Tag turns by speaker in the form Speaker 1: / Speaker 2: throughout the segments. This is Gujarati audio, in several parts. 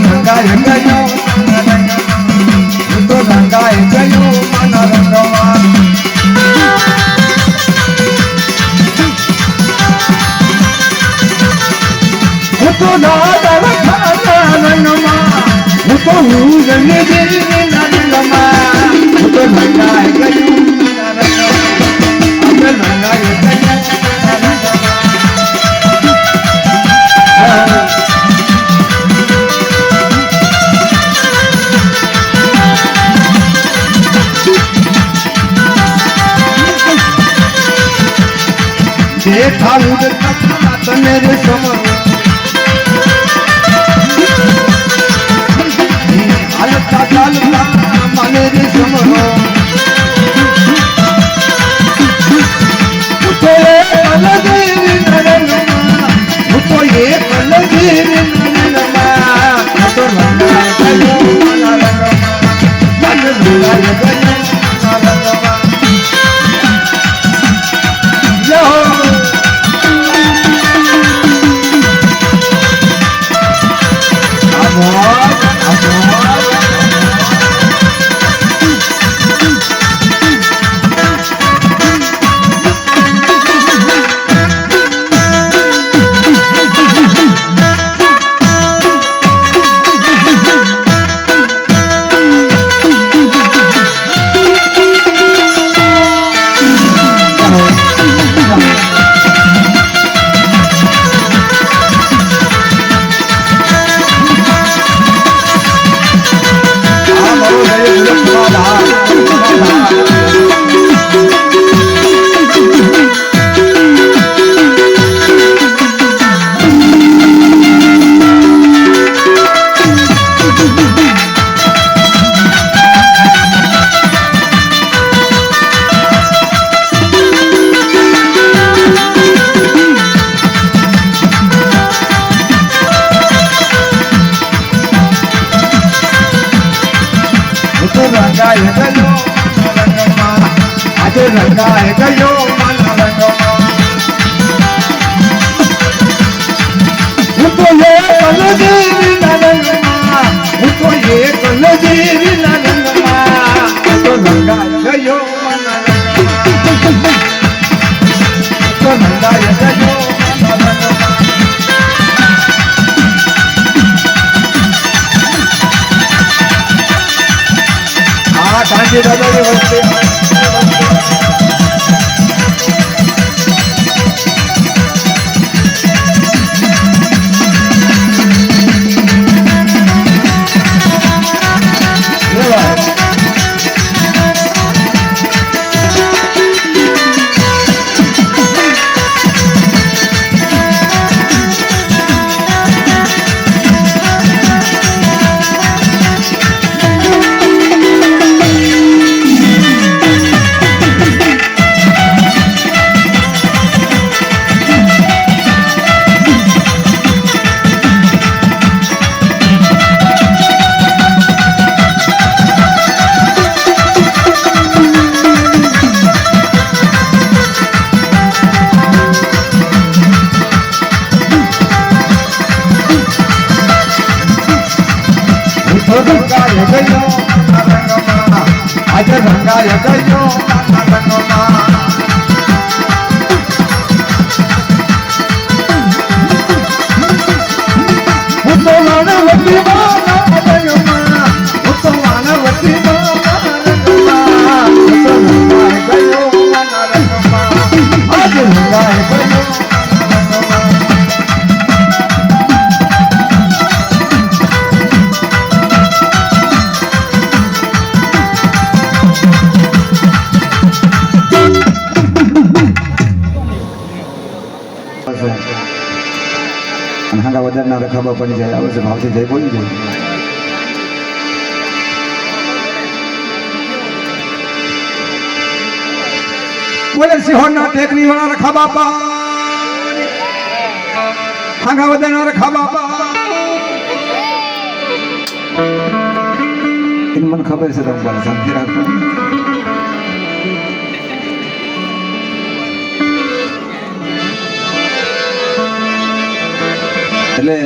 Speaker 1: ધંધાએ ગયો. હું તો ધંધાએ ગયો માના રંગમાં. હું તો દાદા રંગમાં. હું તો હું શેઠા ઉદર કથા તને રે સમા હાલતા ચાલતા મને રે સમા. તો એ અલગીર નરનમાં તો એ અલગીર નરનમાં તો રમા રમા રમા રમા રમા રમા. આ રંગાય ગયો રખાબા પડી જાય આવે છે, ભાવથી જય બોલી જાય. બોલે, સિંહોના ટેકરી વાળા રખા બાપા. હાંગા વધારના રખા બાપા. મને ખબર છે તમારે શાંતિ રાખો એટલે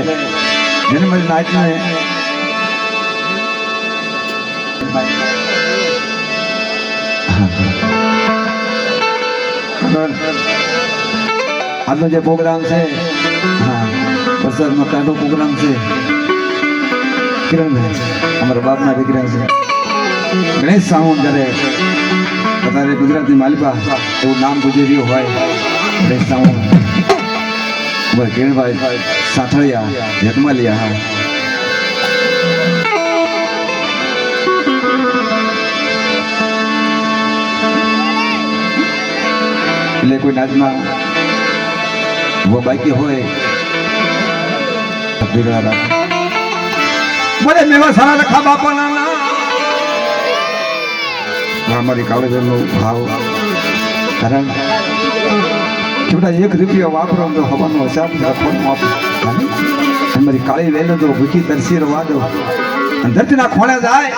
Speaker 1: જેને મારી નાચને આજનો જે પ્રોગ્રામ છે વરસાદનો કાંઠો પ્રોગ્રામ છે, કિરણભાઈ અમારા બાપના દીકરા છે. ગણેશ સાવંત જ્યારે અત્યારે ગુજરાતની માલિકા, એવું નામ ગુજર્યું હોય, ગણેશ સાવંત કિરણભાઈ, સાથળિયા જગમાલિયા હા. એટલે કોઈ નાચમાં બાકી હોય મને મેવા સારા રખા બાપાના અમારી કાળેજરનો ભાવ કારણ બેટા એક રૂપિયો વાપરો તો હવાનો હિસાબ રાખવાનો આપો. અમારી કાળી વેલો તો ભૂખી તરસી રવા દો ધરતીના ખોણે જાય.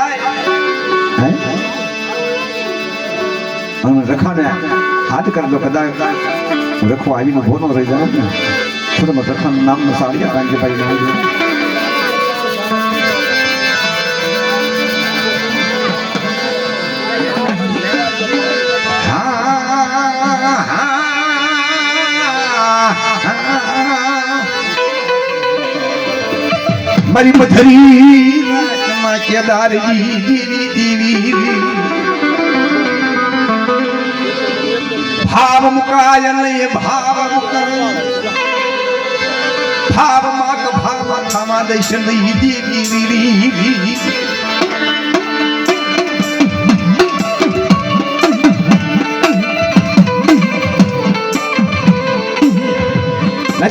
Speaker 1: રખાને હાથ કરી દો કદાચ રખો આવીને ભોનો રહી જાય. ને થોડું રખાનું નામ સાડિયા કાંજીભાઈ નામ છે મારી મધરી માં કેદારજી દેવી દેવી ભાવ મુકાય નહીં ભાવ મુકાય ભાવમાં તો ભાવ થવા દેશ નહીં દેવી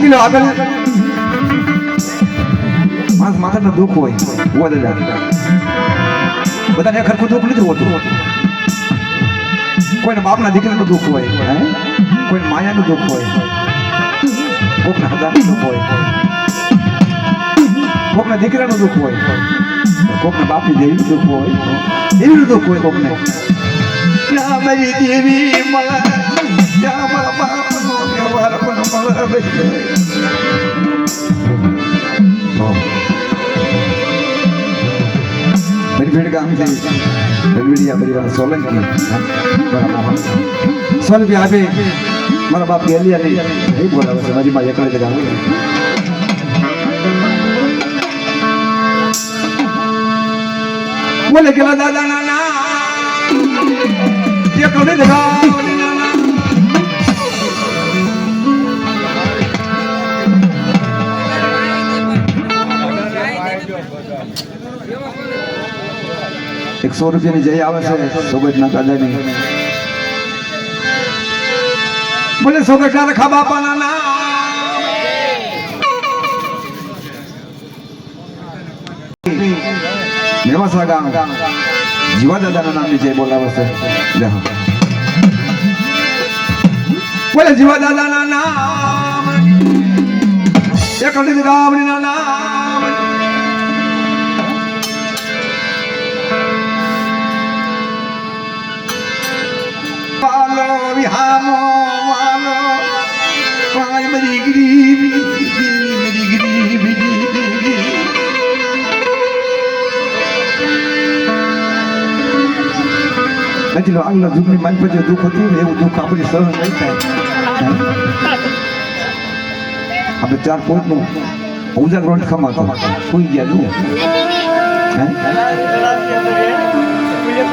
Speaker 1: લો આગળ માથાનું દુઃખ હોય હોય દાદા. બધાને ખરખું દુઃખ નથી હોતું. કોઈને બાપના દીકરાનું દુઃખ હોય કોઈને માયાનું દુઃખ હોય. કોકના હદાનું દુઃખ હોય. કોકના દીકરાનું દુઃખ હોય. કોકના બાપની દેવીનું દુઃખ હોય. દેવીનું દુઃખ હોય કોકને. મારી દેવી મારા બાપનો વ્યવહાર પણ મળે ભેડ ગામથી રગડીયા પરિવાર સોલંકી મારા મોહન સો રૂપિયા આપે. મારા બાપ ગેલિયા નહીં એ બોલાવે છે. મારી માં એકડે જગા બોલે કેલા દાદા નાના એકડે જગા એકસો રૂપિયાની જય આવે છે સોગટના દાદાની. બોલે, સોગટના રખા બાપાના ના મેવાસા ગામ. જીવા દાદાના નામની જય બોલાવે છે. બોલે, જીવા દાદાના નામ. એક ગામડીના નામ. પાલો વિહામો માલો પાય મરી ગરીબી મરી ગરીબી નથી આગલા દુઃખની માન જે દુઃખ હતું ને એવું દુઃખ આપણે સહન નહીં થાય આપણે ચાર પોઈન્ટનું ઉજાગરો નથી ખમાતો સુઈ ગયા જુઓ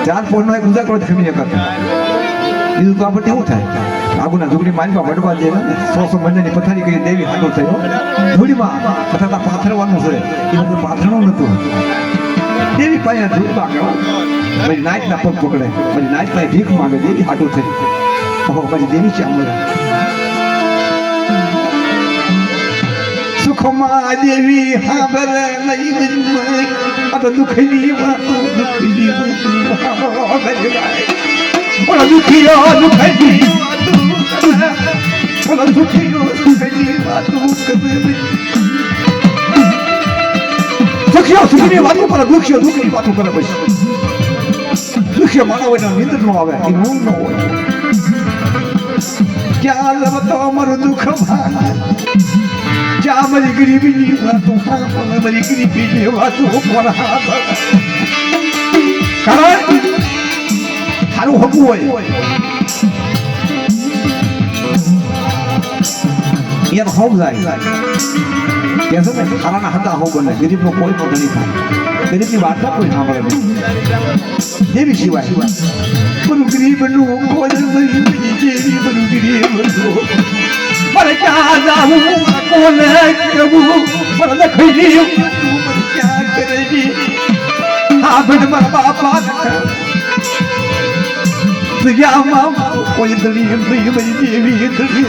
Speaker 1: ચાર પોઈન્ટ નો એક ઉજાગરો રોડ ખમી કરતો બીજું તો આપણે એવું થાય આગુના દુગડી માનવા વડવા દે સો સો મહિનાની પથારી કરી દેવી હાલો થયો. ધૂળીમાં પથારા પાથરવાનું છે. એ બધું પાથરવાનું નતું. દેવી પાસે ધૂળમાં ગયો મારી નાચના પગ પકડે. મારી પાસે ભીખ માંગે. દેવી હાટું થઈ. ઓહો, મારી દેવી છે અમર. સુખમાં દેવી હાબર નહીં આ તો દુઃખની વાત, દુઃખની વાતો. ઓલા દુખીઓ દુખની ઓલા દુખીઓ દુખની વાતો સુખની કરે દુખીઓ દુખની વાતો નો આવે ક્યાં રમતો અમારું દુઃખ ભાંગે ગરીબીની વાતો પર હાથ કારણ સારું હકું હોય. એમ હોમ જાય કે છે ને ખારાના હતા હોમ બને, ગરીબનો કોઈ પણ નહીં થાય. ગરીબની વાત કોઈ સાંભળે નહીં. દેવી સિવાય. બધું ગરીબનું કોઈ નહીં જેવી પણ ગરીબનું મારે ક્યાં જાવું? કોને કેવું? મારે લખી ગયું ક્યાં કરેલી? આ ભણ મારા બાપા દરિયામાં કોઈ દળી નહીં મારી દેવી દળી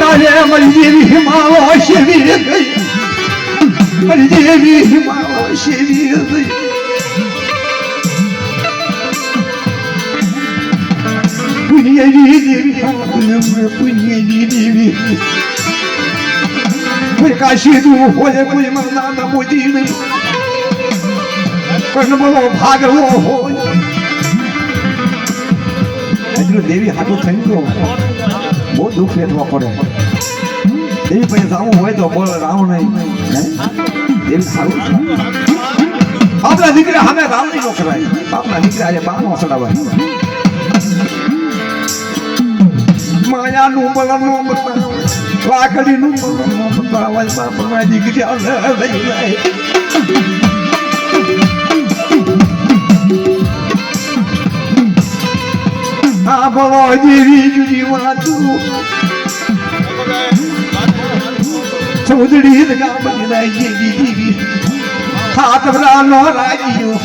Speaker 1: તારે મારી દેવી હિમાવો શેવી ગઈ મારી દેવી હિમાવો શેવી ગઈ પુણ્યની દેવી પુણ્યની એટલું દેવી હાથું થઈ ગયો બહુ દુઃખ વેઠવા પડે દેવી પછી જવું હોય તો બોલ રાવ નહીં? દેવી સારું આપણા દીકરા સામે રાવ નહીં કરાય આપણા દીકરા આજે બાનો સડાવાય માયાનું બળનું લાકડીનું બતાવાય દીકરી લઈ જાય આ બળો દેવી જુદી વાતું ચૌધરી ગામની લાગી દીધી હાથ બ્રાનો રાજીયો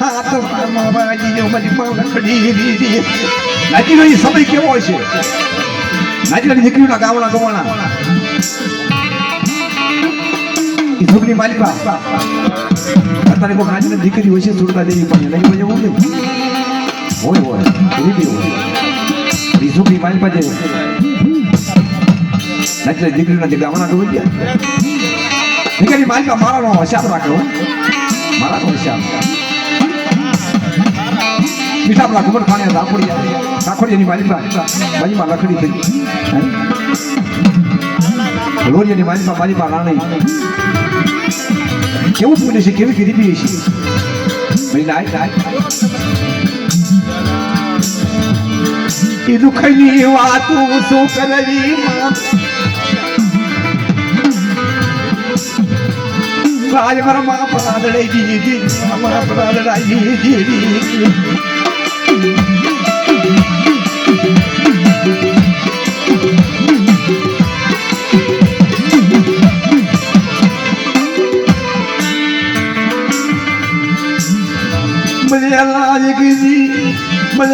Speaker 1: હાથ બ્રાનો રાજીયો મારી માવડી દીધી નાચીનો એ સમય કેવો છે નાચીની દીકરીઓના ગામડા ગવાણા છોકરી માલિકા. અત્યારે કોઈ નાચીની દીકરી હોય છે સુરતા દેવી પણ. નહીં હોય એવું હોય એવી બી હોય. એ છોકરી માલિકા છે એટલે દીકરીના તો હોય ગયા. દીકરી માલિકા મારાનો હોશિયાર રાખે મારાનો હોશિયાર પીઠાપલા ખબર ખાને રાખોડી રાખોડીની માલિકા, બાજીમાં લખડી થઈ? લોરિયાની માલિકા બાજીમાં રાણી. કેવું પુણ્ય છે? કેવી ગરીબી છે ભાઈ નાય નાય દુઃખની વાતું શું કરવી માં? રાજભરમાં પરાદડે દીધી મારા પરાદડાઈ દીધી.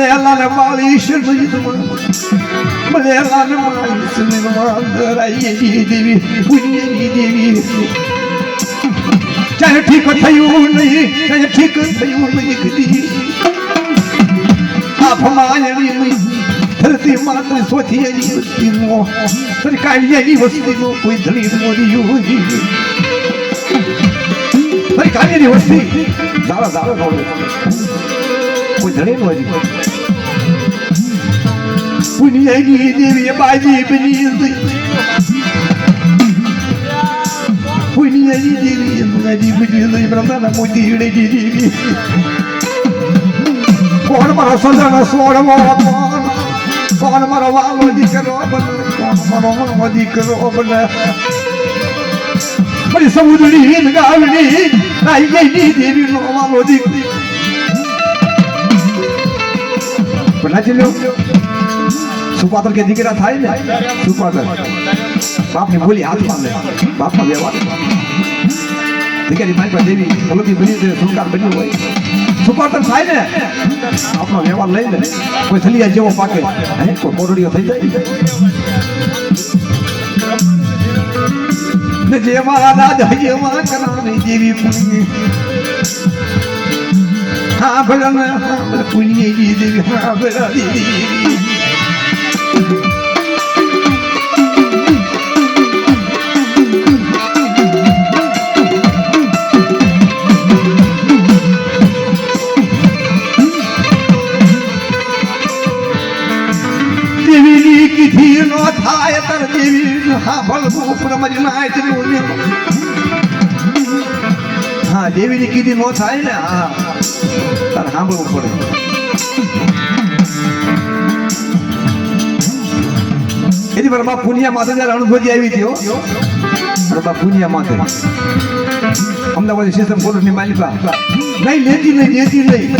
Speaker 1: વાળી શરમજી તમારે મને અલ્લાહને વાળી શરમમાં ધરાઈ દેવી પુણ્યની દેવી. ચાહે ઠીક થયું નહીં ચાહે ઠીક થયું નહીં કદી આફમાયની નહીં, ધરતી માત્ર સોથી એની વસ્તીનો સરકારી એની વસ્તીનો કોઈ ધણી મોર્યું સરકારી એની વસ્તી દાડા દાડા નો હજી પુણ્યની દેવી બાજી બની પુણ્યની દેવી બાજી બની બ્રહ્માના મોતી દેવી કોણ મારો સદન સોળમો કોણ મારો વાલો દીકરો બને? કોણ દીકરો દીકરી. બનાજી લ્યો. સુપાતર કે દીકરા થાય ને? સુપાત્ર બાપની બોલી હાથમાં લે. બાપનો વ્યવહાર દીકરી મારી પાસે દેવી ભગવતી બની છે સુરકાર બન્યું હોય. સુપાત્ર થાય ને? આપણો વ્યવહાર લઈ લે. કોઈ થલિયા જેવો પાકે. હે? કોઈ કોરડીઓ થઈ જાય ને? દાદા જે મારા કરાવી દેવી પુણ્ય. હા ભલા ને હા પુણ્ય દેવી હા ભલા દેવી હા ભલ પ્રમજ નાય ઉને હા દેવીની કીધી નો થાય ને હા તાર સાંભળવું પડે એની પર બા પુનિયા માથે જયારે અણુભજી આવી હો અરે બાપ પુનિયા માથે અમદાવાદ સિસ્ટમ કોર્ટની માલિકા નહીં લેતી નહીં લેતી નહીં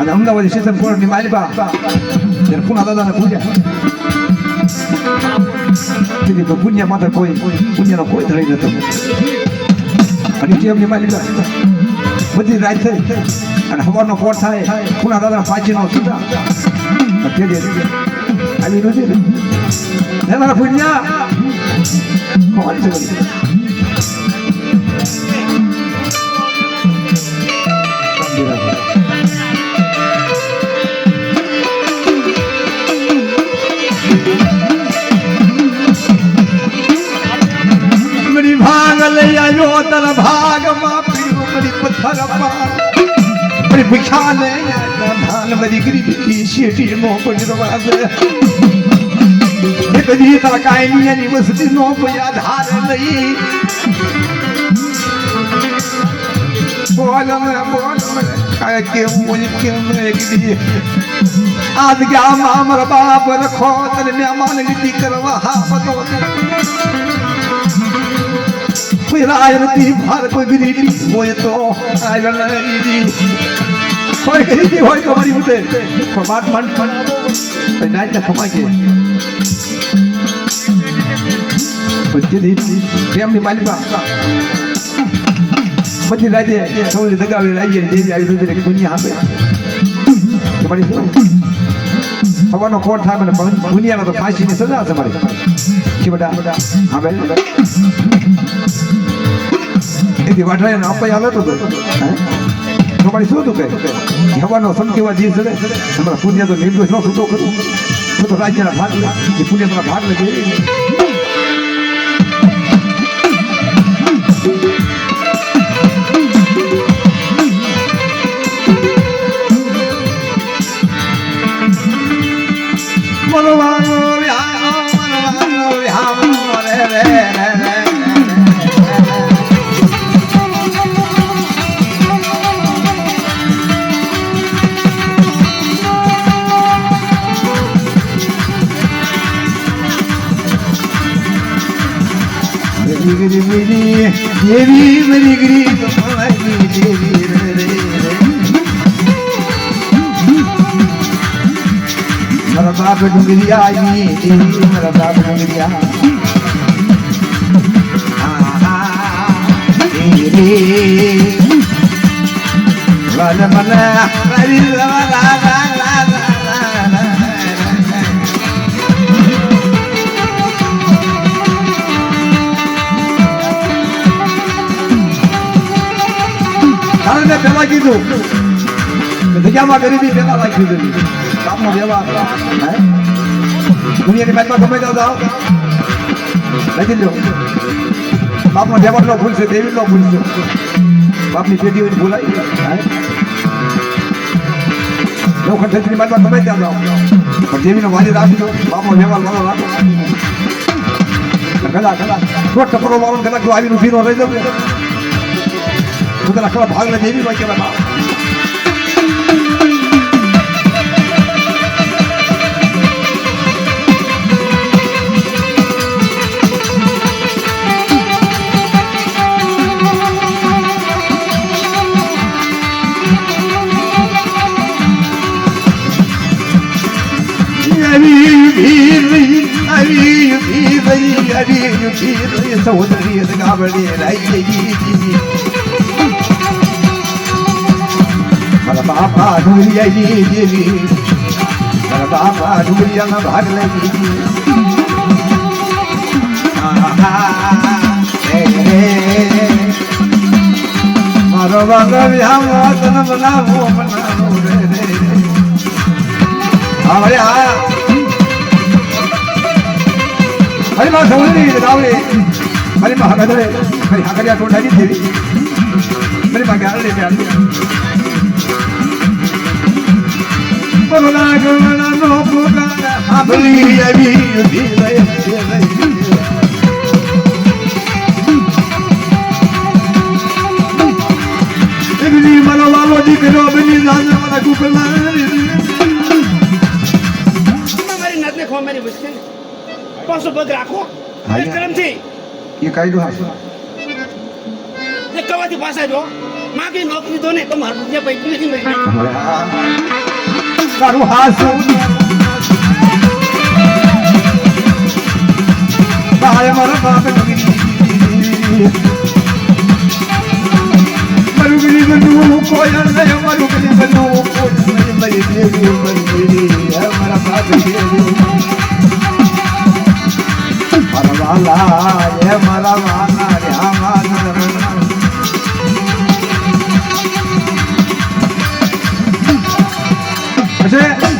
Speaker 1: અને અમદાવાદ સિસ્ટમ કોર્ટની માલિકા ત્યારે પુના દાદાને કે પુણ્ય માથે કોઈ પુણ્યનો કોઈ ધરી નતો અને ટીએમની માલિકા બધી રાત થઈ અને હવાનો કોટ થાય પુના દાદા પાછીનો સુધા. આવી નથી ને. મારા પુણ્યા આવ્યો તર ભાગમાં પીરો મરી પથ્થર પાર મરી ભિક્ષા લે ધાન મરી ગરીબી શેઠી નો રવાજ. એક દી તર કાયમી એની વસ્તી નો પયા ધાર લઈ. બોલ મે બોલ મે કાય કે બોલ કે મે દી. આજ ગયા મામર બાપ રખો તને મહેમાન લીધી કરવા હા બતો કોઈ ભારત ગરીબી હોય તો રાજનીતિ કોઈ ગરીબી હોય તો મારી ઉતે કમાટ મન પણ નાચ ખમાઈ કે પછી દી પ્રેમની માલિકા પછી રાજે સૌને દગાવી રાજે દેવી આવી રીતે દુનિયા આપે તમારી ભગવાનનો કોટ થાય મને દુનિયાનો તો ફાંસીની સજા છે મારી કે બેટા હા બેન એથી વાઢાએ અપાઈ હાલો તો તમારી શું હતું કે હવાનો સમકેવા જીવ છે તમારા પુણ્ય તો નિર્દોષ ન છૂટો કરું તો તો રાજ્યના ભાગ લે. એ પુણ્ય તમારા ભાગ લે મનવાનો मेरा बाप डुंगरिया आई मेरा बाप डुंगरिया मन मन हरी लवा મેં પેલા કીધું. જગ્યામાં ગરીબી પેલા રાખી દીધી બાપનો વ્યવહાર. દુનિયાની મેચમાં ગમે ત્યાં જાઓ. લખી લો બાપનો વ્યવહાર નો ભૂલશે, દેવી નો ભૂલશે. બાપની પેઢી હોય ભૂલાય લોખંડ છત્રી મેચમાં ગમે ત્યાં જાઓ. પણ દેવીનો વાલી દો બાપનો વ્યવહાર વાળો રાખો. કદાચ રોટ ટપરો વાળો કદાચ જો આવીને ઊભી નો રહી જવું કદાચ કદાચ ભાગ લે દેવી હોય કે બાપ સહોદરી ગાબડી બાપા ઢુલિયા દેવી બાપા भाग ભાગ લઈ મારો બાબા વ્યામ તન બનાવો બનાવો રે હા ભાઈ હા હરી માં સૌની રાવલે હરી માં હગદરે હરી હગડિયા ટોટાની દેવી હરી માં ગાળે બે
Speaker 2: પાછો પગ રાખો. કરમથી
Speaker 1: એ કાઢ્યું હાસો
Speaker 2: એ કવાથી પાછા જો માગી નોકરી દો ને તમારું મારું જે પૈકી નથી મળી
Speaker 1: તારું હાસું. બાય મારા બાપ મારું ગરી બનવું કોઈ નહીં મારું નહીં, મારી દેવી મારી દેવી મારા બાપ મારા વાલા એ મારા વાલા 小新